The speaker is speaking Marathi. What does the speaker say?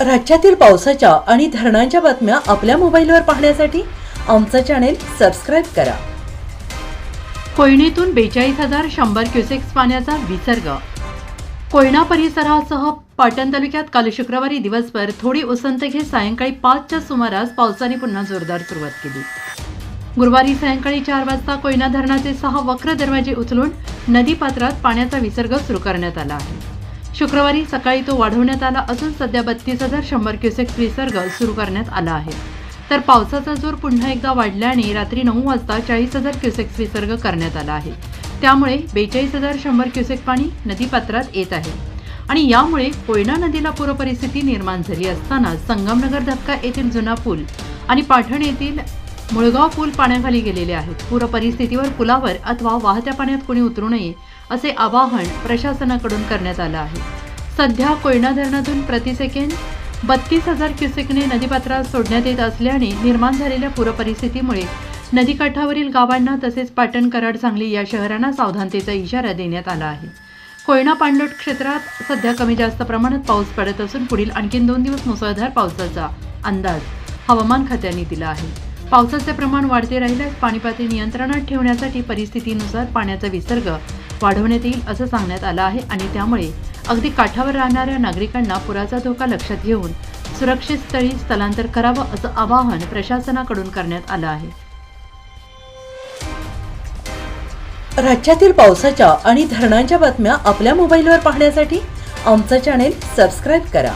राज्यातील पावसाच्या आणि धरणांच्या बातम्या आपल्या मोबाईलवर पाहण्यासाठी आमचं चॅनेल सबस्क्राईब करा. कोयनेतून बेचाळीस हजार शंभर क्युसेक्स पाण्याचा विसर्ग. कोयना परिसरासह पाटण तालुक्यात काल शुक्रवारी दिवसभर थोडी उसंत घेत सायंकाळी पाचच्या सुमारास पावसाने पुन्हा जोरदार सुरुवात केली. गुरुवारी सायंकाळी चार वाजता कोयना धरणाचे सहा वक्र दरवाजे उचलून नदीपात्रात पाण्याचा विसर्ग सुरू करण्यात आला आहे. शुक्रवारी सकाळी तो वाढवण्यात आला असून सध्या बत्तीस हजार शंभर क्युसेक विसर्ग सुरू करण्यात आला आहे. तर पावसाचा जोर पुन्हा एकदा वाढल्याने रात्री नऊ वाजता चाळीस हजार क्युसेक विसर्ग करण्यात आला आहे. त्यामुळे बेचाळीस हजार शंभर क्युसेक पाणी नदीपात्रात येत आहे. आणि यामुळे कोयना नदीला पूरपरिस्थिती निर्माण झाली असताना संगमनगर धक्का येथील जुना पूल आणि पाठण येथील मुळगाव पूल पाण्याखाली गेलेले आहेत. पूरपरिस्थितीवर पुलावर अथवा वाहत्या पाण्यात कोणी उतरू नये असे आवाहन प्रशासनाकडून करण्यात आलं आहे. सध्या कोयना धरणातून प्रतिसेकंद बत्तीस हजार क्युसेकने नदीपात्रात सोडण्यात येत असल्याने निर्माण झालेल्या पूरपरिस्थितीमुळे नदीकाठावरील गावांना तसेच पाटण कराड सांगली या शहरांना सावधानतेचा इशारा देण्यात आला आहे. कोयना पाणलोट क्षेत्रात सध्या कमी जास्त प्रमाणात पाऊस पडत असून पुढील आणखीन दोन दिवस मुसळधार पावसाचा अंदाज हवामान खात्याने दिला आहे. पावसाचे प्रमाण वाढते राहिल्यास पाणीपातळी नियंत्रणात ठेवण्यासाठी परिस्थितीनुसार पाण्याचा विसर्ग वाढवण्यात येईल असं सांगण्यात आलं आहे आणि त्यामुळे अगदी काठावर राहणाऱ्या नागरिकांना पुराचा धोका लक्षात घेऊन सुरक्षित स्थळी स्थलांतर करावं असं आवाहन प्रशासनाकडून करण्यात आलं आहे. राज्यातील पावसाच्या आणि धरणांच्या बातम्या आपल्या मोबाईलवर पाहण्यासाठी आमचं चॅनेल सबस्क्राईब करा.